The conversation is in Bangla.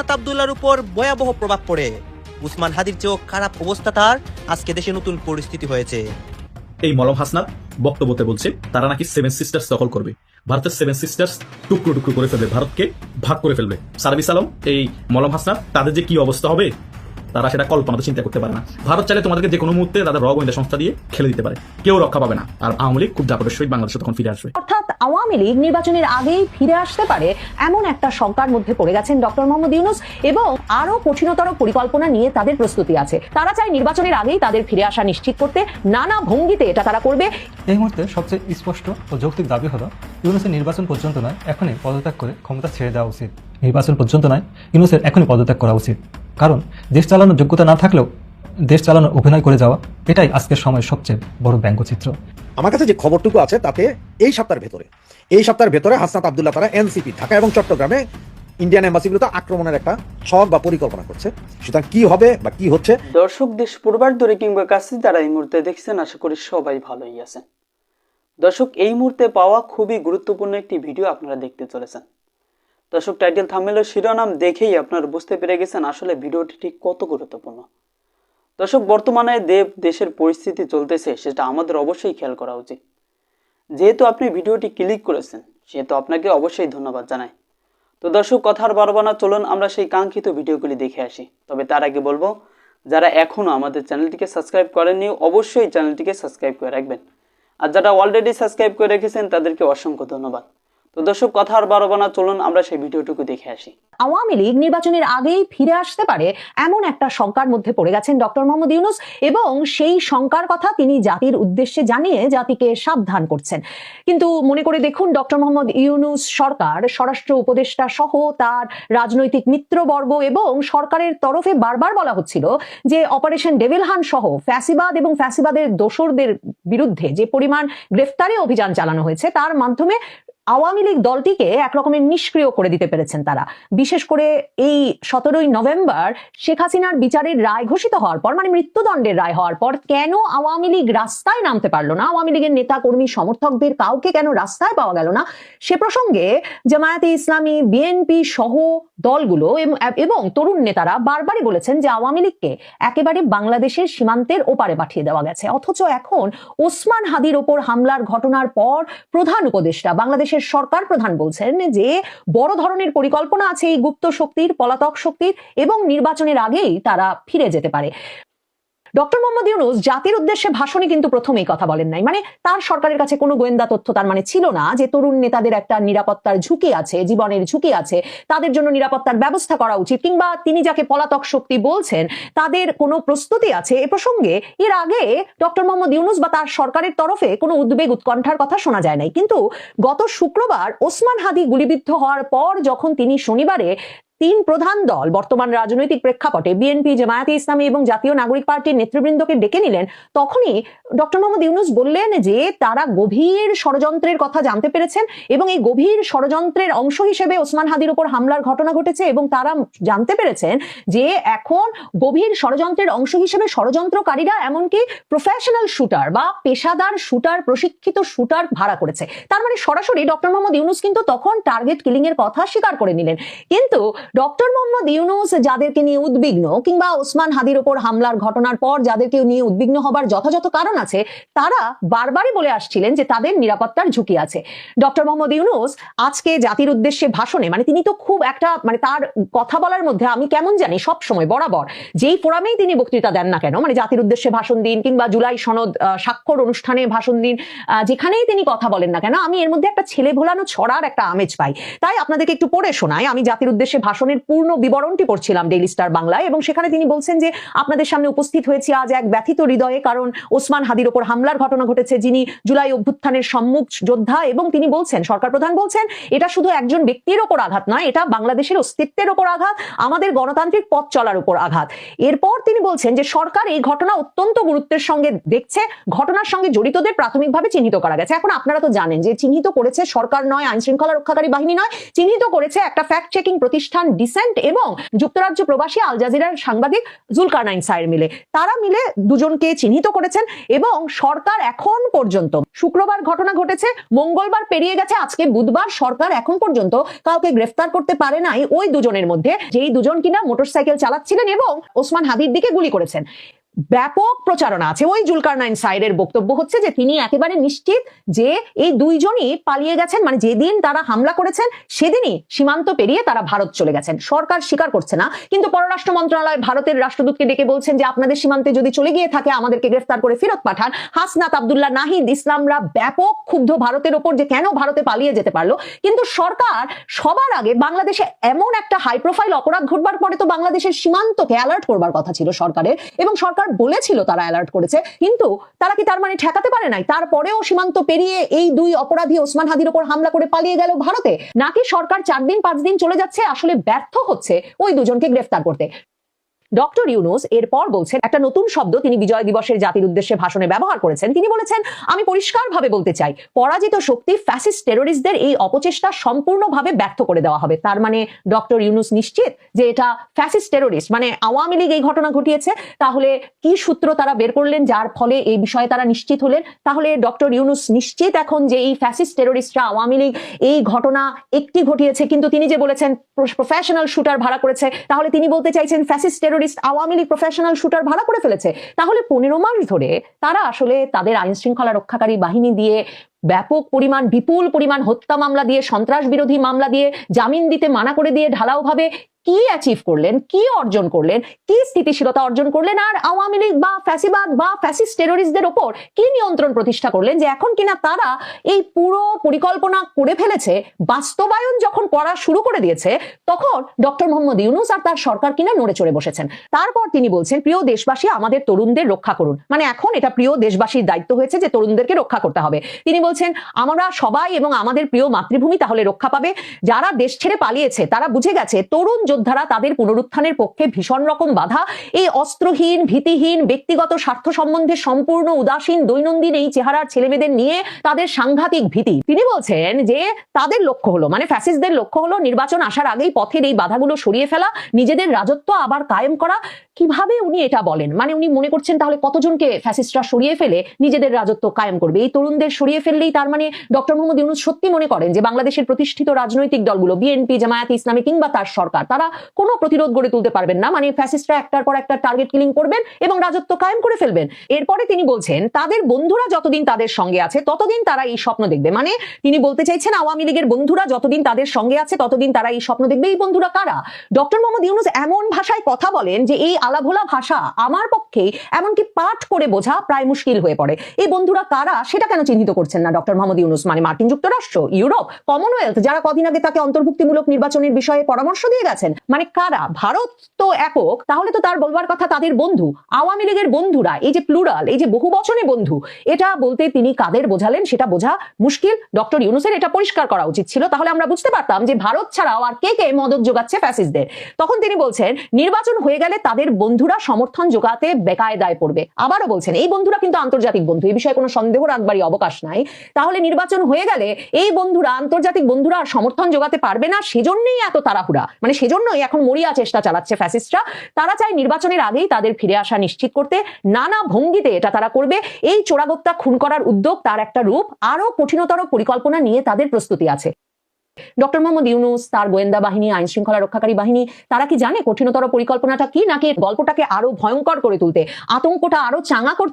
হাসনাত আবদুল্লার উপর ভয়াবহ প্রভাব পড়ে। উসমান হাদির চেয়েও খারাপ অবস্থা তার। আজকে দেশে নতুন পরিস্থিতি হয়েছে। এই মলম হাসনাত বক্তব্যতে বলছে তারা নাকি সেভেন সিস্টার্স দখল করবে। ভারতের সেভেন সিস্টার্স টুকরো টুকরো করে ফেলবে ভারতকে ভাগ করে ফেলবে। সার্ভিস আলম এই মলম হাসনাত তাদের যে কি অবস্থা হবে তারা সেটা কল্পনা তো চিন্তা করতে পারে না। ভারত চাইলে তোমাদেরকে যে কোনো মুহূর্তে তাদের র গোয়েন্দা সংস্থা দিয়ে খেলে দিতে পারে। কেউ রক্ষা পাবে না। আর আওয়ামী লীগ খুব দাপটের সহিত বাংলাদেশে তখন ফিরে আসবে। অর্থাৎ আওয়ামী লীগ নির্বাচনের আগেই ফিরে আসতে পারে এমন একটা শঙ্কার মধ্যে পড়ে গেছেন ডক্টর মোহাম্মদ ইউনুস এবং আরও কঠিনতর পরিকল্পনা নিয়ে তাদের প্রস্তুতি আছে। তারা চায় নির্বাচনের আগেই তাদের ফিরে আসা নিশ্চিত করতে নানা ভঙ্গিতে এটা তারা করবে। এই মুহূর্তে সবচেয়ে স্পষ্ট ও যৌক্তিক দাবি হলো, ইউনুসের নির্বাচন পর্যন্ত নয়, এখনই পদত্যাগ করে ক্ষমতা ছেড়ে দেওয়া উচিত। নির্বাচন পর্যন্ত নয়, ইউনুসের এখনই পদত্যাগ করা উচিত। কারণ দেশ চালানোর যোগ্যতা না থাকলেও দেশ চালানোর অভিনয় করে যাওয়া এটাই আজকের সময় সবচেয়ে বড় ব্যঙ্গচিত্র আমার কাছে যে খবরটুকু আছে তাতে এই সপ্তাহের ভেতরে এই সপ্তাহের ভেতরে হাসনাত আবদুল্লাহ তারা এনসিপি ঢাকা এবং চট্টগ্রামে ইন্ডিয়ান এম্বাসিগুলোতে আক্রমণের একটা ছক বা পরিকল্পনা করছে। সুতরাং কি হবে বা কি হচ্ছে? দর্শক দেশ পূর্বার দূরে কিংবা কাছে যারা এই মুহূর্তে দেখছেন আশা করি সবাই ভালোই আছেন। দর্শক এই মুহূর্তে পাওয়া খুবই গুরুত্বপূর্ণ একটি ভিডিও আপনারা দেখতে চলেছেন। দর্শক টাইটেল থামেলের শিরোনাম দেখেই আপনারা বুঝতে পেরে গেছেন আসলে ভিডিওটি ঠিক কত গুরুত্বপূর্ণ। দর্শক, বর্তমানে দেব দেশের পরিস্থিতি চলতেছে, সেটা আমাদের অবশ্যই খেয়াল করা উচিত। যেহেতু আপনি ভিডিওটি ক্লিক করেছেন, সেহেতু আপনাকে অবশ্যই ধন্যবাদ জানাই। তো দর্শক কথার বারবানা চলুন আমরা সেই কাঙ্ক্ষিত ভিডিওগুলি দেখে আসি। তবে তার আগে বলব, যারা এখনও আমাদের চ্যানেলটিকে সাবস্ক্রাইব করেননি, অবশ্যই চ্যানেলটিকে সাবস্ক্রাইব করে রাখবেন। আর যারা অলরেডি সাবস্ক্রাইব করে রেখেছেন, তাদেরকে অসংখ্য ধন্যবাদ। তো দর্শক, কথা আর বারবানা চলুন আমরা সেই ভিডিওটুকু দেখে আসি। আওয়ামী লীগ নির্বাচনের আগেই ফিরে আসতে পারে এমন একটা শঙ্কার মধ্যে পড়ে গেছেন ডক্টর মোহাম্মদ ইউনুস এবং সেই শঙ্কার কথা তিনি জাতির উদ্দেশ্যে জানিয়ে জাতিকে সাবধান করছেন। কিন্তু মনে করে দেখুন, ডক্টর মোহাম্মদ ইউনুস সরকার, স্বরাষ্ট্র উপদেষ্টা সহ তার রাজনৈতিক মিত্রবর্গ এবং সরকারের তরফে বারবার বলা হচ্ছিল যে অপারেশন ডেভিলহান সহ ফ্যাসিবাদ এবং ফ্যাসিবাদের দোসরদের বিরুদ্ধে যে পরিমাণ গ্রেফতারি অভিযান চালানো হয়েছে, তার মাধ্যমে আওয়ামী লীগ দলটিকে একরকমের নিষ্ক্রিয় করে দিতে পেরেছেন তারা। বিশেষ করে এই সতেরোই নভেম্বর শেখ হাসিনার বিচারের রায় ঘোষিত হওয়ার পর মানে মৃত্যুদণ্ডের রায় হওয়ার পর, কেন আওয়ামী লীগ রাস্তায় নামতে পারল না? আওয়ামী লীগের নেতা কর্মী সমর্থকদের কাউকে কেন রাস্তায় পাওয়া গেল না? সে প্রসঙ্গে জামায়াতে ইসলামী, বিএনপি সহ দলগুলো এবং তরুণ নেতারা বারবারই বলেছেন যে আওয়ামী লীগকে একেবারে বাংলাদেশের সীমান্তের ওপারে পাঠিয়ে দেওয়া গেছে। অথচ এখন ওসমান হাদির ওপর হামলার ঘটনার পর প্রধান উপদেষ্টা, বাংলাদেশের সরকার প্রধান বলছেন যে, বড় ধরনের পরিকল্পনা আছে এই গুপ্ত শক্তির, পলাতক শক্তির এবং নির্বাচনের আগেই তারা ফিরে যেতে পারে। ডক্টর মোহাম্মদ ইউনুস জাতির উদ্দেশ্যে ভাষণে কিন্তু প্রথমেই কথা বলেন নাই। মানে তার সরকারের কাছে কোনো গোয়েন্দা তথ্য তার মানে ছিল না যে তরুণ নেতাদের একটা নিরাপত্তার ঝুঁকি আছে, জীবনের ঝুঁকি আছে, তাদের জন্য নিরাপত্তার ব্যবস্থা করা উচিত, কিংবা তিনি যাকে পলাতক শক্তি বলছেন, তাদের কোনো প্রস্তুতি আছে? এ প্রসঙ্গে এর আগে ডক্টর মোহাম্মদ ইউনুস বা তার সরকারের তরফে কোনো উদ্বেগ উৎকণ্ঠার কথা শোনা যায় নাই। কিন্তু গত শুক্রবার ওসমান হাদি গুলিবিদ্ধ হওয়ার পর যখন তিনি শনিবারে তিন প্রধান দল বর্তমান রাজনৈতিক প্রেক্ষাপটে বিএনপি জামায়াতে ইসলামী এবং জাতীয় নাগরিক পার্টির নেতৃবৃন্দকে ডেকে নিলেন। তখনই ডক্টর মোহাম্মদ ইউনুস বললেন যে, তারা গভীর ষড়যন্ত্রের কথা জানতে পেরেছেন এবং এই গভীর ষড়যন্ত্রের অংশ হিসেবে ওসমান হাদির উপর হামলার ঘটনা ঘটেছে এবং তারা জানতে পেরেছেন যে, এখন গভীর ষড়যন্ত্রের অংশ হিসেবে ষড়যন্ত্রকারীরা এমনকি প্রফেশনাল শুটার বা পেশাদার শুটার প্রশিক্ষিত শুটার ভাড়া করেছে। তার মানে সরাসরি ডক্টর মোহাম্মদ ইউনুস কিন্তু তখন টার্গেট কিলিং এর কথা স্বীকার করে নিলেন। কিন্তু ডক্টর মোহাম্মদ ইউনুস যাদেরকে নিয়ে উদ্বিগ্ন কিংবা ওসমান হাদির ওপর হামলার ঘটনার পর যাদেরকে নিয়ে উদ্বিগ্ন হবার যথাযথ কারণ আছে, তারা বারবারই বলে আসছিলেন যে তাদের নিরাপত্তার ঝুঁকি আছে। ডক্টর মোহাম্মদ ইউনুস আজকে জাতির উদ্দেশ্যে ভাষণে মানে তিনি তো খুব একটা মানে তার কথা বলার মধ্যে আমি কেমন জানি সব সময় বরাবর, যেই ফোরামেই তিনি বক্তৃতা দেন না কেন মানে জাতির উদ্দেশ্যে ভাষণ দিন কিংবা জুলাই সনদ স্বাক্ষর অনুষ্ঠানে ভাষণ দিন যেখানেই তিনি কথা বলেন না কেন, আমি এর মধ্যে একটা ছেলে ভোলানো ছড়ার একটা আমেজ পাই। তাই আপনাদেরকে একটু পড়ে শোনাই, আমি জাতির উদ্দেশ্যে ভাষণের পূর্ণ বিবরণটি পড়ছিলাম ডেইলি স্টার বাংলায় এবং সেখানে তিনি বলছেন যে, আপনাদের সামনে উপস্থিত হয়েছে আজ এক ব্যথিত হৃদয়ে কারণ ওসমান হাদির ওপর হামলার ঘটনা ঘটেছে যিনি জুলাই অভ্যুত্থানের সম্মুখ যোদ্ধা এবং তিনি বলছেন, সরকার প্রধান বলছেন, এটা শুধু একজন ব্যক্তির ওপর আঘাত নয়, এটা বাংলাদেশের অস্তিত্বের ওপর আঘাত, আমাদের গণতান্ত্রিক পথ চলার উপর আঘাত। এরপর তিনি বলছেন যে, সরকার এই ঘটনা অত্যন্ত গুরুত্বের সঙ্গে দেখছে, ঘটনার সঙ্গে জড়িতদের প্রাথমিকভাবে চিহ্নিত করা গেছে। এখন আপনারা তো জানেন যে, চিহ্নিত করেছে সরকার নয় আইন শৃঙ্খলা রক্ষাকারী বাহিনী নয়, চিহ্নিত করেছে একটা ফ্যাক্ট চেকিং প্রতিষ্ঠান ডিসেন্ট এবং যুক্তরাজ্য প্রবাসী আল জাজিরার সাংবাদিক জুলকারনাইন সাইর মিলে। তারা মিলে দুজনকে চিহ্নিত করেছেন এবং সরকার এখন পর্যন্ত, শুক্রবার ঘটনা ঘটেছে, মঙ্গলবার পেরিয়ে গেছে, আজকে বুধবার সরকার এখন পর্যন্ত কাউকে গ্রেফতার করতে পারে নাই ওই দুজনের মধ্যে, যেই দুজন কিনা মোটরসাইকেল চালাচ্ছিলেন এবং ওসমান হাবির দিকে গুলি করেছেন। ব্যাপক প্রচারণা আছে। ওই জুলকারনাইন সাইরের বক্তব্য হচ্ছে যে, তিনি একেবারে নিশ্চিত যে, এই দুইজনই পালিয়ে গেছেন। মানে যেদিন তারা হামলা করেছেন, সেদিনই সীমান্ত পেরিয়ে তারা ভারত চলে গেছেন। সরকার স্বীকার করছে না। কিন্তু পররাষ্ট্র মন্ত্রণালয় ভারতের রাষ্ট্রদূতকে ডেকে বলছেন যে, আপনাদের সীমান্তে যদি চলে গিয়ে থাকে, আমাদেরকে গ্রেফতার করে ফেরত পাঠান। হাসনাত আবদুল্লাহ নাহিদ, ইসলামরা ব্যাপক ক্ষুব্ধ ভারতের ওপর যে কেন ভারতে পালিয়ে যেতে পারল। কিন্তু সরকার সবার আগে বাংলাদেশে এমন একটা হাই প্রোফাইল অপরাধ ঘটবার পরে তো বাংলাদেশের সীমান্তকে অ্যালার্ট করবার কথা ছিল সরকারের। এবং সরকার বলেছিল তারা অ্যালার্ট করেছে, কিন্তু তারা কি তার মানে ঠেকাতে পারে নাই? তারপরেও সীমান্ত পেরিয়ে এই দুই অপরাধী ওসমান হাদির ওপর হামলা করে পালিয়ে গেল ভারতে? নাকি সরকার চার দিন, পাঁচ দিন চলে যাচ্ছে, আসলে ব্যর্থ হচ্ছে ওই দুজনকে গ্রেফতার করতে? ডক্টর ইউনুস এরপর বলছেন, একটা নতুন শব্দ তিনি বিজয় দিবসের জাতির উদ্দেশ্যে ভাষণে ব্যবহার করেছেন। তিনি বলেছেন, আমি পরিষ্কারভাবে বলতে চাই, পরাজিত শক্তি ফ্যাসিস্ট টেরোরিস্টদের এই অপচেষ্টা সম্পূর্ণভাবে ব্যর্থ করে দেওয়া হবে। তার মানে ডক্টর ইউনুস নিশ্চিত যে এটা ফ্যাসিস্ট টেরোরিস্ট মানে আওয়ামী লীগ এই ঘটনা ঘটিয়েছে, তাহলে কি সূত্র তারা বের করলেন, যার ফলে এই বিষয়ে তারা নিশ্চিত হলেন? তাহলে ডক্টর ইউনুস নিশ্চিত এখন যে এই ফ্যাসিস্ট টেরোরিস্টরা আওয়ামী লীগ এই ঘটনা একটি ঘটিয়েছে, কিন্তু তিনি যে বলেছেন প্রফেশনাল শুটার ভাড়া করেছে, তাহলে তিনি বলতে চাইছেন fascist terrorist Awami League professional shooter ভাড়া করে ফেলেছে। তাহলে পনেরো মাস ধরে তারা আসলে তাদের আইন শৃঙ্খলা রক্ষাকারী বাহিনী দিয়ে ব্যাপক পরিমাণ, বিপুল পরিমাণ হত্যা মামলা দিয়ে, সন্ত্রাস বিরোধী মামলা দিয়ে, জামিন দিতে মানা করে দিয়ে, ঢালাওভাবে কি অ্যাচিভ করলেন, কি অর্জন করলেন, কি স্থিতিশীলতা অর্জন করলেন আর আওয়ামী লীগ বা ফ্যাসিবাদ বা ফ্যাসিস্ট টেরোরিস্টদের ওপর কি নিয়ন্ত্রণ প্রতিষ্ঠা করলেন যে এখন কিনা তারা এই পুরো পরিকল্পনা করে ফেলেছে, বাস্তবায়ন যখন করা শুরু করে দিয়েছে, তখন ডক্টর মোহাম্মদ ইউনুস আর তার সরকার কিনা নড়ে চড়ে বসেছেন। তারপর তিনি বলছেন, প্রিয় দেশবাসী, আমাদের তরুণদের রক্ষা করুন। মানে এখন এটা প্রিয় দেশবাসীর দায়িত্ব হয়েছে যে তরুণদেরকে রক্ষা করতে হবে। তিনি বলছেন, আমরা সবাই এবং আমাদের প্রিয় মাতৃভূমি তাহলে রক্ষা পাবে। যারা দেশ ছেড়ে পালিয়েছে, তারা বুঝে গেছে, তরুণ যোদ্ধারা তাদের পুনরুত্থানের পক্ষে ভীষণ রকম বাধা। এই অস্ত্রহীন, ভীতিহীন, ব্যক্তিগত স্বার্থ সম্বন্ধে সম্পূর্ণ উদাসীন দৈনন্দিন এই চেহারার ছেলেমেয়েদের নিয়ে তাদের সাংঘাতিক ভীতি। তিনি বলছেন যে, তাদের লক্ষ্য হলো মানে ফ্যাসিস্টদের লক্ষ্য হলো নির্বাচন আসার আগেই পথের এই বাধাগুলো সরিয়ে ফেলা, নিজেদের রাজত্ব আবার কায়েম করা। কীভাবে উনি এটা বলেন? মানে উনি মনে করছেন তাহলে কতজনকে ফ্যাসিস্টরা সরিয়ে ফেলে নিজেদের রাজত্ব কায়েম করবে? এই তরুণদের সরিয়ে ফেললেই তার মানে ডক্টর মোহাম্মদ ইউনুস সত্যি মনে করেন যে, বাংলাদেশের প্রতিষ্ঠিত রাজনৈতিক দলগুলো, বিএনপি, জামায়াত ইসলামী কিংবা তার সরকার কোনো প্রতিরোধ গড়ে তুলতে পারবেন না। মানে ফ্যাসিস্টরা একটার পর একটা টার্গেট কিলিং করবেন এবং রাজত্ব কায়েম করে ফেলবেন। এরপরে তিনি বলছেন, তাদের বন্ধুরা যতদিন তাদের সঙ্গে আছে, ততদিন তারা এই স্বপ্ন দেখবে। মানে তিনি বলতে চাইছেন, আওয়ামী লীগের বন্ধুরা যতদিন তাদের সঙ্গে আছে, ততদিন তারা এই স্বপ্ন দেখবে। এই বন্ধুরা কারা? ডক্টর মোহাম্মদ ইউনুস এমন ভাষায় কথা বলেন যে, এই আলাভোলা ভাষা আমার পক্ষে এমনকি পাঠ করে বোঝা প্রায় মুশকিল হয়ে পড়ে। এই বন্ধুরা কারা? সেটা কেন চিহ্নিত করছেন না ডক্টর মোহাম্মদ ইউনুস? মানে মার্কিন যুক্তরাষ্ট্র, ইউরোপ কমনওয়েলথ যারা কদিন আগে তাকে অন্তর্ভুক্তিমূলক নির্বাচনের বিষয়ে পরামর্শ দিয়ে গেছেন মানে কারা? ভারত তো একক, তাহলে তো তার বলবার কথা তাদের বন্ধু, আওয়ামী লীগের বন্ধুরা, এই যে প্লুরাল এই যে বহু বচনে বন্ধু, এটা বলতে তিনি কাদের বোঝালেন সেটা বোঝা মুশকিল। ডক্টর ইউনুসের এটা পরিষ্কার করা উচিত ছিল, তাহলে আমরা বুঝতে পারতাম যে ভারত ছাড়াও আর কে কে মদত যোগাচ্ছে ফ্যাসিস্টদের তখন তিনি বলছেন, নির্বাচন হয়ে গেলে তাদের বন্ধুরা সমর্থন যোগাতে বেকায়দায় পড়বে। আবারও বলছেন, এই বন্ধুরা কিন্তু আন্তর্জাতিক বন্ধু এই বিষয়ে কোনো সন্দেহ রাখবারই অবকাশ নাই। তাহলে নির্বাচন হয়ে গেলে এই বন্ধুরা, আন্তর্জাতিক বন্ধুরা সমর্থন যোগাতে পারবে না, সেজন্যই এত তাড়াহুড়া। মানে সেজন্যই এখন মরিয়া চেষ্টা চালাচ্ছে ফ্যাসিস্টরা তারা চায় নির্বাচনের আগেই তাদের ফিরে আসা নিশ্চিত করতে। নানা ভঙ্গিতে এটা তারা করবে। এই চোরাগোপ্তা খুন করার উদ্যোগ তার একটা রূপ। আরও কঠিনতর পরিকল্পনা নিয়ে তাদের প্রস্তুতি আছে। ডক্টর মোহাম্মদ ইউনুস, তার গোয়েন্দা বাহিনী, আইন শৃঙ্খলা রক্ষাকারী বাহিনী, তারা কি জানে কঠিনতর পরিকল্পনাটা কি? নাকি গল্পটাকে আরও ভয়ঙ্কর করে তুলতে? আতঙ্কটা আরও চাঙা করতে